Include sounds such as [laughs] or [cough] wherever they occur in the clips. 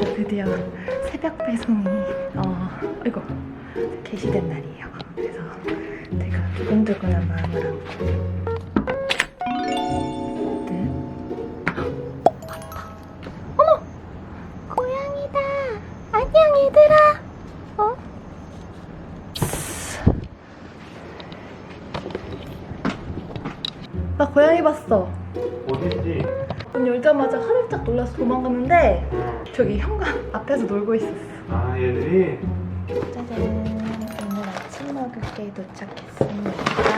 단호샵에서 드디어 새벽 배송이 어 이거 개시된 날이에요. 그래서 제가 두근두근한 마음을 안고 네. 왔다. 어머 고양이다. 안녕 얘들아. 어? 나 고양이 봤어. 어딨지? 문 열자마자 화들짝 놀라서 도망갔는데 저기 현관 앞에서 놀고 있었어. 아 얘들이 짜잔. 오늘 아침 먹을 게 도착했습니다.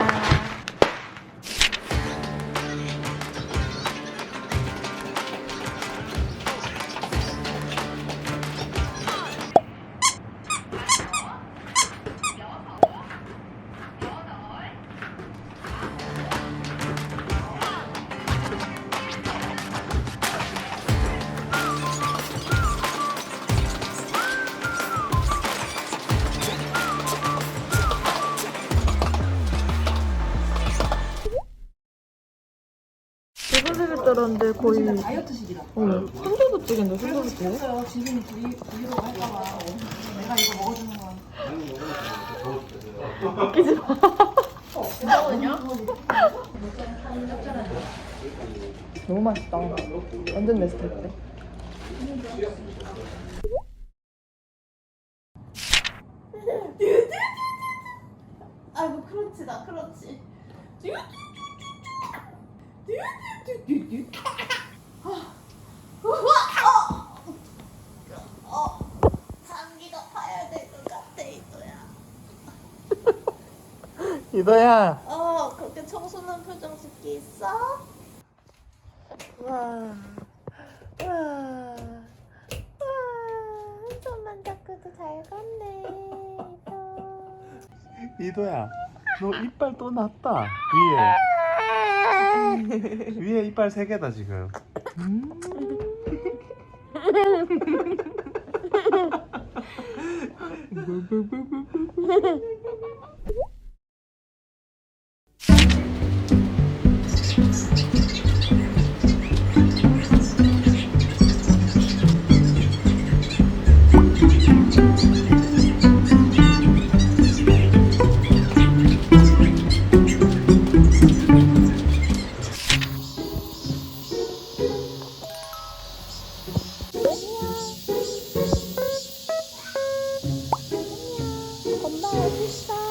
떨었는데 거의 다이어트식이다. 어, 순두부찌개인데 순두부찌개? 그래서 지금 브이, 브이로그 할까봐 내가 이거 먹어주는 건 웃기지 마. 너무 맛있다. 완전 내 스타일인데. 아이고 크런치다 크런치 장기가 파야 될 것 같아 이도야 이거야. 어 그렇게 청순한 표정 짓기 있어? 와. 와. 와. 손만 잡고도 잘 걷네. 이도. 이도야 너 이빨 또 났다 위에 [laughs] 위에 이빨 세 개다 지금 엄 [laughs] [laughs] 마어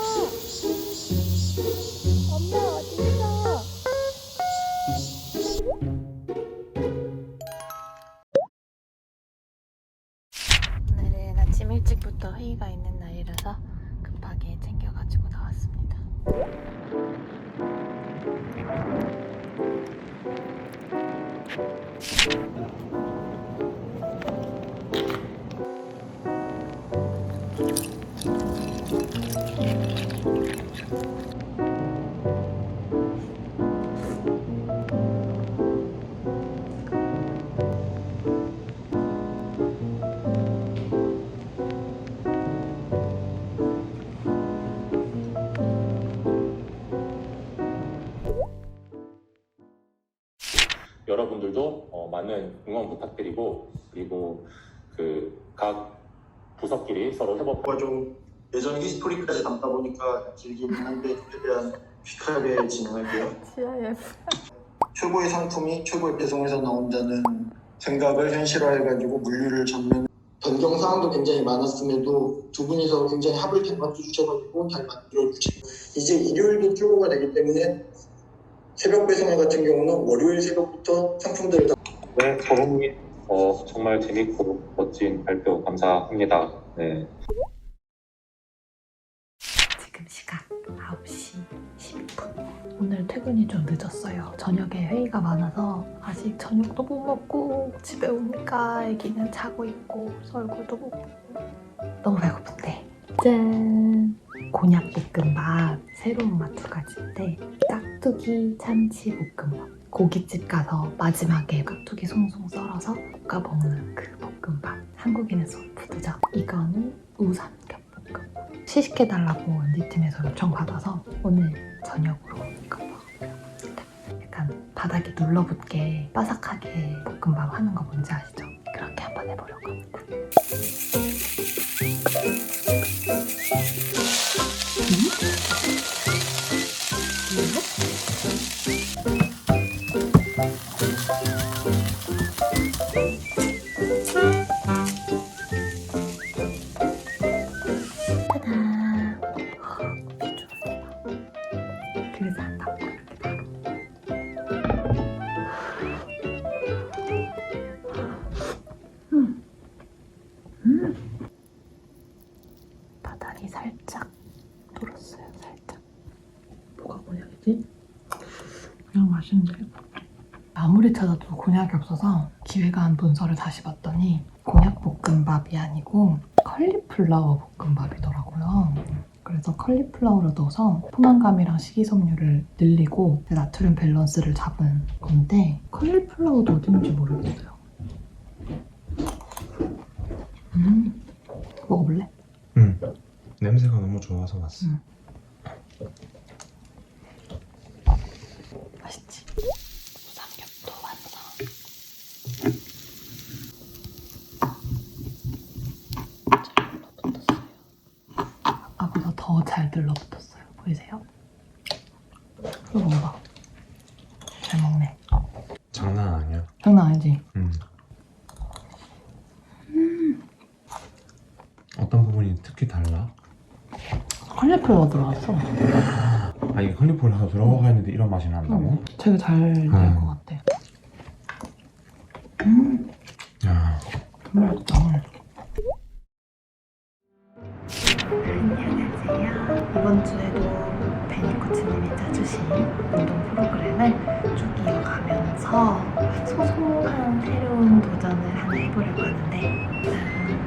여러분들도 어, 많은 응원 부탁드리고 그리고 그 각 부서끼리 서로 협업 뭔가 좀 예전 히스토리까지 담다 보니까 길기는 한데 최대한 퀵하게 진행할게요. CIF. 최고의 상품이 최고의 배송에서 나온다는 생각을 현실화해가지고 물류를 잡는 변경 사항도 굉장히 많았음에도 두 분이서 굉장히 합을 잘 맞춰주셔가지고 잘 만들어주시고 이제 일요일도 출고가 되기 때문에 새벽 배송회 같은 경우는 월요일 새벽부터 상품들을 다 네, 저번에 어, 정말 재밌고 멋진 발표 감사합니다. 네. 지금 시각 9시 10분. 오늘 퇴근이 좀 늦었어요. 저녁에 회의가 많아서 아직 저녁도 못 먹고 집에 오니까 애기는 자고 있고 얼굴도 못 보고 너무 배고픈데 짠! 곤약 볶음밥 새로운 맛 두 가지인데 깍두기 참치 볶음밥. 고깃집 가서 마지막에 깍두기 송송 썰어서 볶아 먹는 그 볶음밥. 한국인의 소푸드죠 이거는 우삼겹 볶음밥 시식해달라고 언니팀에서 요청받아서 오늘 저녁으로 이거 먹으려고 합니다. 약간 바닥에 눌러붙게 바삭하게 볶음밥 하는 거 뭔지 아시죠? 그렇게 한번 해보려고 합니다. 곤약이지? 그냥 맛있는데? 아무리 찾아도 곤약이 없어서 기회가 한 문서를 다시 봤더니 곤약 볶음밥이 아니고 컬리플라워 볶음밥이더라고요. 그래서 컬리플라워를 넣어서 포만감이랑 식이섬유를 늘리고 나트륨 밸런스를 잡은 건데 컬리플라워도 어딘지 모르겠어요. 음, 먹어볼래? 응. 냄새가 너무 좋아서 왔어. 응. 맛있지? 무삼겹도 완성. 잘 눌러붙었어요. 아까보다 눌러붙었어요. 보이세요? 이거 먹어봐. 잘 먹네. 장난 아니야. 장난 아니지? 응. 어떤 부분이 특히 달라? 컬리플라워 들어갔어. 아 이게 컬리플라워 들어가 있는데 이런 맛이 난다고? 되게 잘된 음. 것 같아. 이번 주에도 베니 코치님이 짜주신 운동 프로그램을 쭉 이어가면서 소소한 새로운 도전을 하나 해보려고 하는데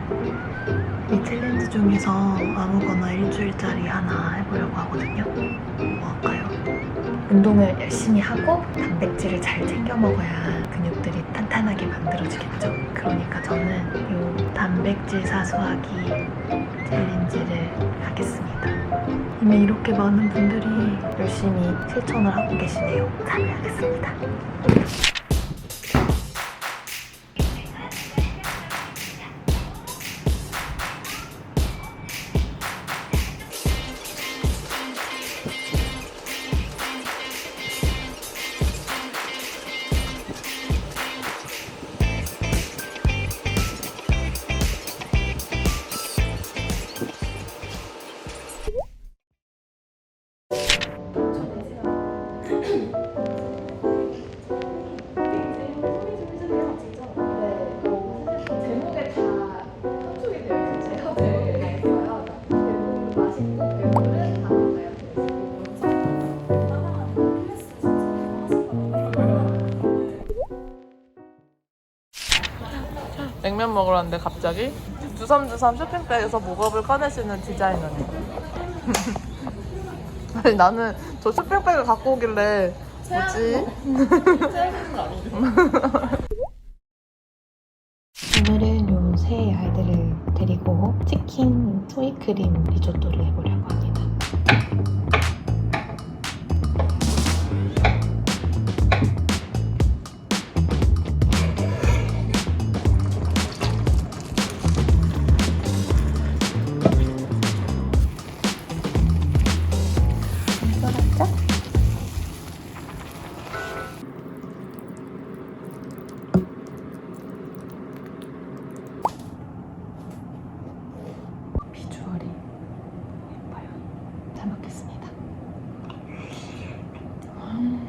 음, 이 챌린지 중에서 아무거나 일주일짜리 하나 해보려고 하거든요. 뭐 할까요? 운동을 열심히 하고 단백질을 잘 챙겨 먹어야 근육들이 탄탄하게 만들어지겠죠. 그러니까 저는 이 단백질 사수하기 챌린지를 하겠습니다. 이미 이렇게 많은 분들이 열심히 실천을 하고 계시네요. 참여하겠습니다. 냉면 먹으러 왔는데 갑자기 주섬주섬 쇼핑백에서 목업을 꺼내시는 디자이너님. [laughs] 아니 나는 저 쇼핑백을 갖고 오길래 뭐지? [laughs] 오늘은 요 세 아이들을 데리고 치킨 소이크림 리조또를 해보려고 합니다. 잘 먹겠습니다. 음,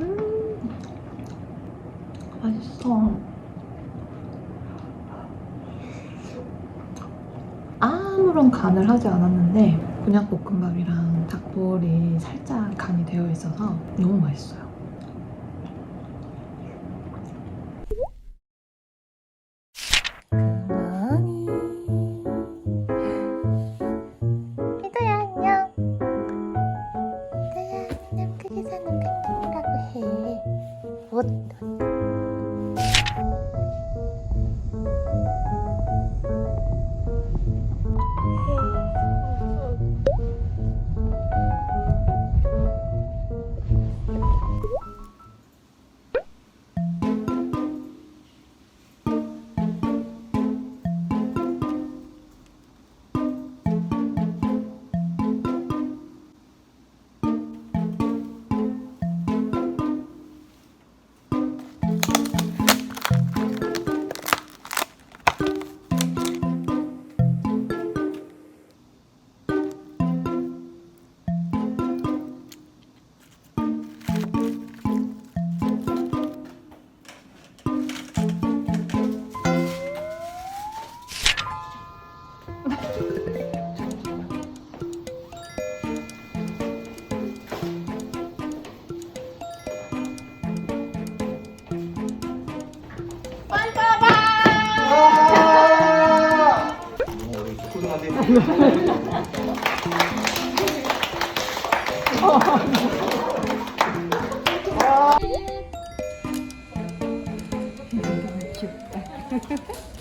음, 맛있어. 아무런 간을 하지 않았는데 곤약볶음밥이랑 닭볼이 살짝 간이 되어 있어서 너무 맛있어요. 와. 아. [laughs] 아.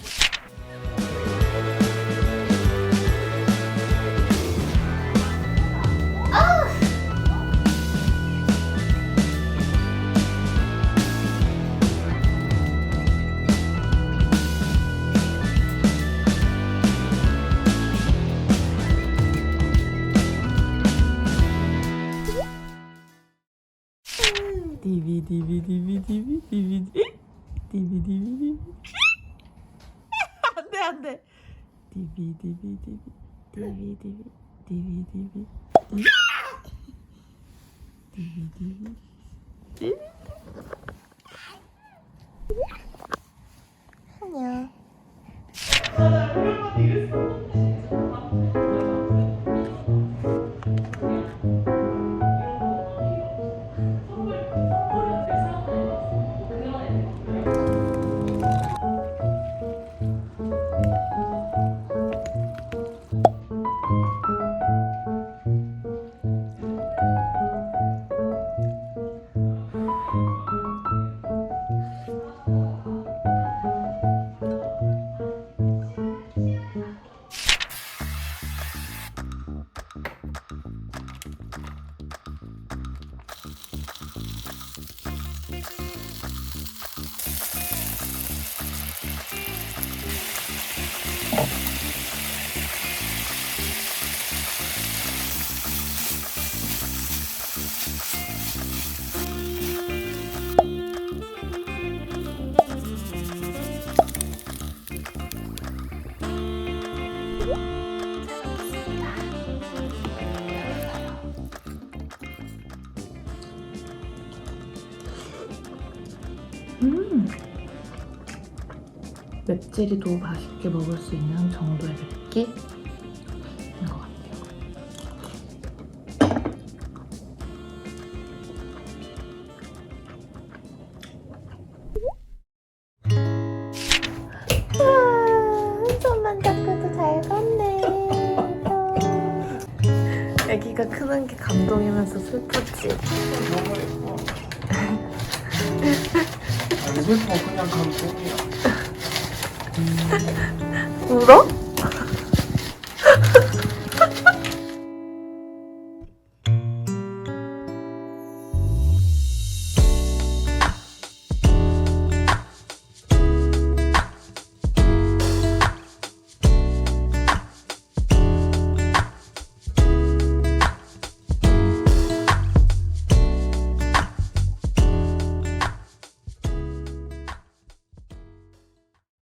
디비 디비 디비 디비 디비 디비 디비 디비 안돼 안돼 디비 디비 디비 디비 디비 디비 디비 디비 디비 디비 음. 맵찔이도 맛있게 먹을 수 있는 정도의 맵기인 것 같아요. 손만 잡고도 잘 걷네. 아기가 크는 게 감동이면서 슬프지. 안 슬퍼 그냥 감동이야